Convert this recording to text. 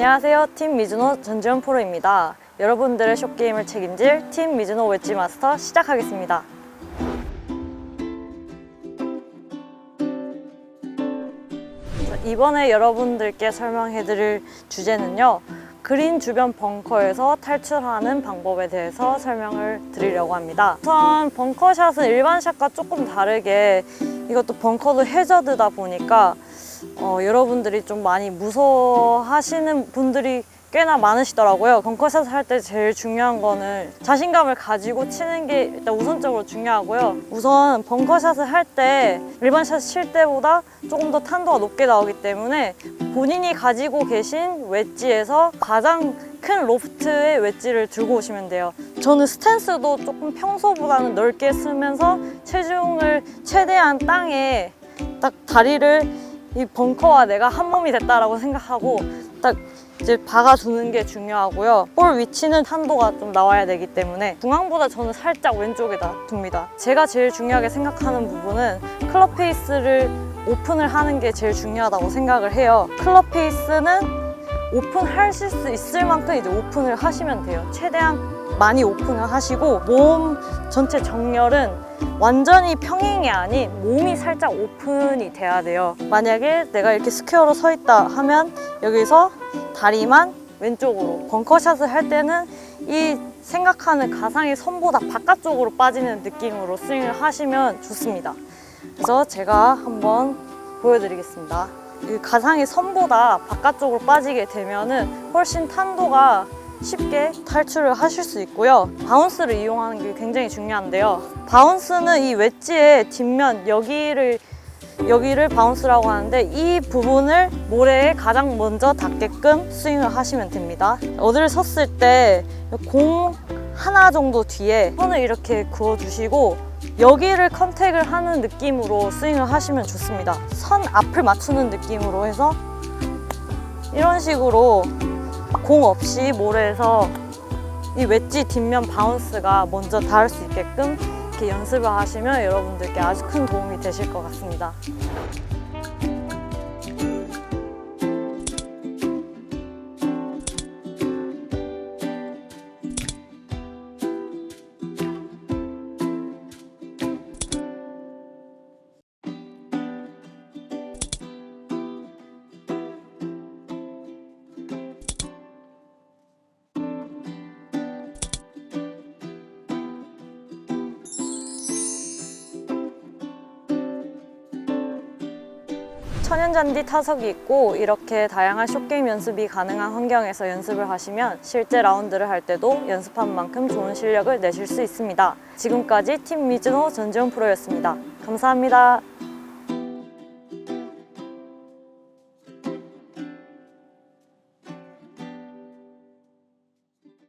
안녕하세요. 팀 미즈노 전지현 프로입니다. 여러분들의 숏게임을 책임질 팀 미즈노 웨지 마스터 시작하겠습니다. 자, 이번에 여러분들께 설명해드릴 주제는요. 그린 주변 벙커에서 탈출하는 방법에 대해서 설명을 드리려고 합니다. 우선 벙커샷은 일반 샷과 조금 다르게 이것도 벙커도 해저드다 보니까 어, 여러분들이 좀 많이 무서워하시는 분들이 꽤나 많으시더라고요. 벙커샷 할때 제일 중요한 거는 자신감을 가지고 치는 게 일단 우선적으로 중요하고요. 우선 벙커샷을 할 때 일반 샷 칠 때보다 조금 더 탄도가 높게 나오기 때문에 본인이 가지고 계신 웨지에서 가장 큰 로프트의 웨지를 들고 오시면 돼요. 저는 스탠스도 조금 평소보다는 넓게 쓰면서 체중을 최대한 땅에 딱 다리를 이 벙커와 내가 한 몸이 됐다라고 생각하고 딱 이제 박아주는 게 중요하고요. 볼 위치는 탄도가 좀 나와야 되기 때문에 중앙보다 저는 살짝 왼쪽에다 둡니다. 제가 제일 중요하게 생각하는 부분은 클럽 페이스를 오픈을 하는 게 제일 중요하다고 생각을 해요. 클럽 페이스는 오픈하실 수 있을 만큼 이제 오픈을 하시면 돼요. 최대한 많이 오픈을 하시고 몸 전체 정렬은 완전히 평행이 아닌 몸이 살짝 오픈이 돼야 돼요. 만약에 내가 이렇게 스퀘어로 서 있다 하면 여기서 다리만 왼쪽으로 벙커샷을 할 때는 이 생각하는 가상의 선보다 바깥쪽으로 빠지는 느낌으로 스윙을 하시면 좋습니다. 그래서 제가 한번 보여드리겠습니다. 이 가상의 선보다 바깥쪽으로 빠지게 되면은 훨씬 탄도가 쉽게 탈출을 하실 수 있고요. 바운스를 이용하는 게 굉장히 중요한데요. 바운스는 이 웨지의 뒷면 여기를 여기를 바운스라고 하는데 이 부분을 모래에 가장 먼저 닿게끔 스윙을 하시면 됩니다. 어디를 섰을 때 공 하나 정도 뒤에 손을 이렇게 그어 주시고 여기를 컨택을 하는 느낌으로 스윙을 하시면 좋습니다. 선 앞을 맞추는 느낌으로 해서 이런 식으로 공 없이 모래에서 이 웨지 뒷면 바운스가 먼저 닿을 수 있게끔 이렇게 연습을 하시면 여러분들께 아주 큰 도움이 되실 것 같습니다. 천연잔디 타석이 있고 이렇게 다양한 숏게임 연습이 가능한 환경에서 연습을 하시면 실제 라운드를 할 때도 연습한 만큼 좋은 실력을 내실 수 있습니다. 지금까지 팀 미즈노 전지현 프로였습니다. 감사합니다.